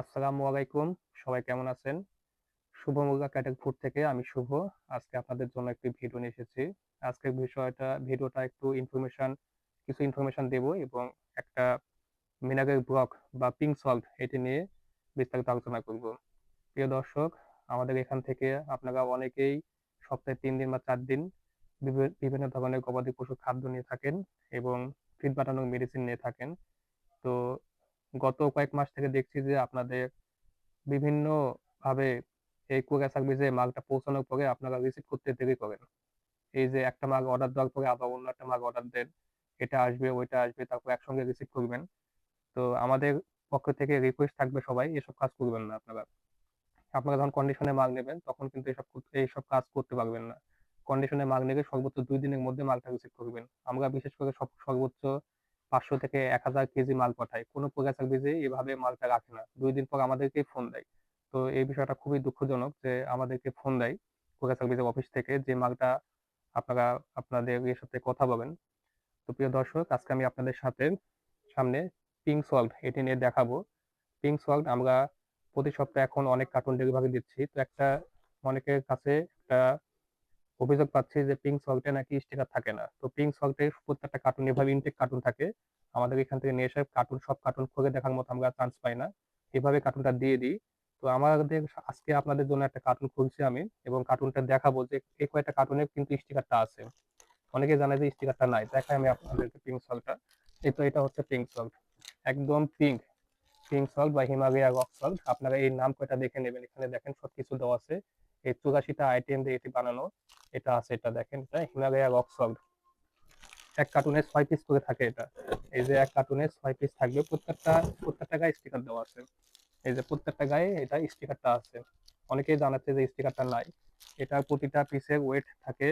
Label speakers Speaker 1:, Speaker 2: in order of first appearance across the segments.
Speaker 1: আসসালামু আলাইকুম। সবাই কেমন আছেন? শুভ ক্যাটাগ ফুড থেকে আমি শুভ। আজকে আপনাদের জন্য একটি ভিডিও নিয়ে এসেছি। আজকের বিষয়টা, ভিডিওটা একটু ইনফরমেশন কিছু ইনফরমেশন দেব এবং একটা মিনারেল ব্লক বা পিঙ্ক সল্ট এটি নিয়ে বিস্তারিত আলোচনা করব। প্রিয় দর্শক, আমাদের এখান থেকে আপনারা অনেকেই সপ্তাহে তিন দিন বা চার দিন বিভি- বিভিন্ন ধরনের গবাদি পশুর খাদ্য নিয়ে থাকেন এবং ফিড বানানোর মেডিসিন নিয়ে থাকেন। তো গত কয়েক মাস থেকে দেখছি যে আপনাদের বিভিন্ন ভাবে এই কুরিয়ার সার্ভিসে মালটা পৌঁছানোর পরে আপনারা রিসিভ করতে দেরি করেন। এই যে একটা মাল অর্ডার দেওয়ার পরে আবার অন্য একটা মাল অর্ডার দেন, এটা আসবে, ওইটা আসবে, তারপর একসঙ্গে রিসিভ করবেন। তো আমাদের পক্ষ থেকে রিকোয়েস্ট থাকবে সবাই, এসব কাজ করবেন না আপনারা। আপনারা যখন কন্ডিশনে মাল নেবেন, তখন কিন্তু এসব এইসব কাজ করতে পারবেন না। কন্ডিশনে মাল নিলে সর্বোচ্চ দুই দিনের মধ্যে মালটা রিসিভ করবেন। আমরা বিশেষ করে সব সর্বোচ্চ পাঁচশো থেকে এক হাজার কেজি মাল পাঠায়। কোনো কুরিয়ার সার্ভিসে এভাবে মালটা রাখে না। দুই দিন পর আমাদেরকেই ফোন দেয়। তো এই বিষয়টা খুবই দুঃখজনক যে আমাদেরকে ফোন দেয় কুরিয়ার সার্ভিসের অফিস থেকে যে মালটা আপনারা আপনাদের এর সাথে কথা বলেন। তো প্রিয় দর্শক, আজকে আমি আপনাদের সাথে সামনে পিঙ্ক সল্ট এটি নিয়ে দেখাবো। পিঙ্ক সল্ট আমরা প্রতি সপ্তাহে এখন অনেক কার্টুন ডেলিভারি দিচ্ছি। তো একটা অনেকের কাছে একটা অভিযোগ পাচ্ছি যে পিঙ্ক সল্টে নাকি স্টিকার থাকে না। তো পিঙ্ক সল্টে প্রত্যেকটা কার্টুন এভাবে ইনটেক কার্টুন থাকে। আমাদের এখান থেকে নিয়ে এসে কার্টুন সব কার্টুন খুলে দেখার মতো আমরা চান্স পাই না। এভাবে কার্টুনটা দিয়ে দিই। তো আমাদের আজকে আপনাদের জন্য একটা কার্টুন খুলছি আমি এবং কার্টুনটা দেখাবো যে এই কয়েকটা কার্টুনে কিন্তু স্টিকারটা আছে। অনেকে জানে যে স্টিকারটা নাই। দেখাই আমি আপনাদেরকে পিঙ্ক সল্টটা এই তো এটা হচ্ছে পিঙ্ক সল্ট একদম পিঙ্ক পিঙ্ক সল্ট বা হিমালয়া রক সল্ট আপনারা এই নাম কয়টা দেখে নেবেন? এখানে দেখেন সব কিছু দেওয়া আছে। এই চুরাশিটা আইটেম দিয়ে এটি বানানো, এটা আছে, এটা দেখেন, এটা হিমালয়া রক সল্ট এক কার্টুনে ছয় পিস করে থাকে এটা। এই যে এক কার্টুনে ছয় পিস থাকবে, প্রত্যেকটা প্রত্যেকটা গায়ে স্টিকার দেওয়া আছে। এই যে প্রত্যেকটা গায়ে এটা স্টিকারটা আছে। অনেকেই জানাচ্ছে যে স্টিকারটা নাই। এটা প্রতিটা পিসের ওয়েট থাকে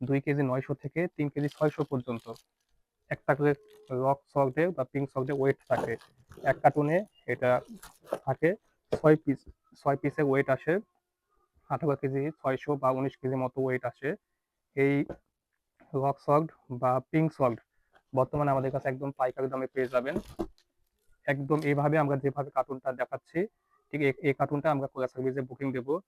Speaker 1: দুই কেজি নয়শো থেকে তিন কেজি ছয়শো পর্যন্ত। একটা করে রক সল্টের বা পিঙ্ক সল্টের ওয়েট থাকে। এক কার্টুনে এটা থাকে, ছয় পিস ছয় পিসের ওয়েট আসে, আঠারো কেজি, ছয়শো বা উনিশ কেজি মতো ওয়েট আসে। এই রক সল্ট বা পিঙ্ক সল্ট বর্তমানে আমাদের কাছে একদম পাইকারি দামে পেয়ে যাবেন। একদম এইভাবে আমরা যেভাবে কার্টুনটা দেখাচ্ছি, ঠিক এই- কার্টুনটা আমরা কোরিয়ার সার্ভিসে বুকিং দেবো।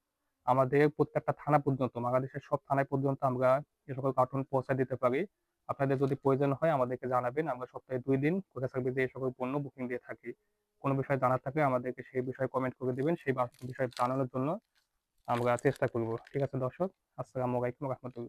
Speaker 1: আমাদের প্রত্যেকটা থানা পর্যন্ত, বাংলাদেশের সব থানায় পর্যন্ত আমরা এ সকল কার্টুন পৌঁছে দিতে পারি। আপনাদের যদি প্রয়োজন হয় আমাদেরকে জানাবেন, আমরা সপ্তাহে দুই দিন কোরিয়ার সার্ভিসে এই সকল পণ্য বুকিং দিয়ে থাকি, কোনো বিষয় জানার থাকলে আমাদেরকে সেই বিষয়ে কমেন্ট করে দিবেন, সেই বিষয়ে জানানোর জন্য আমরা চেষ্টা করব। ঠিক আছে দর্শক, আসসালামু আলাইকুম রহমতুল্লাহ।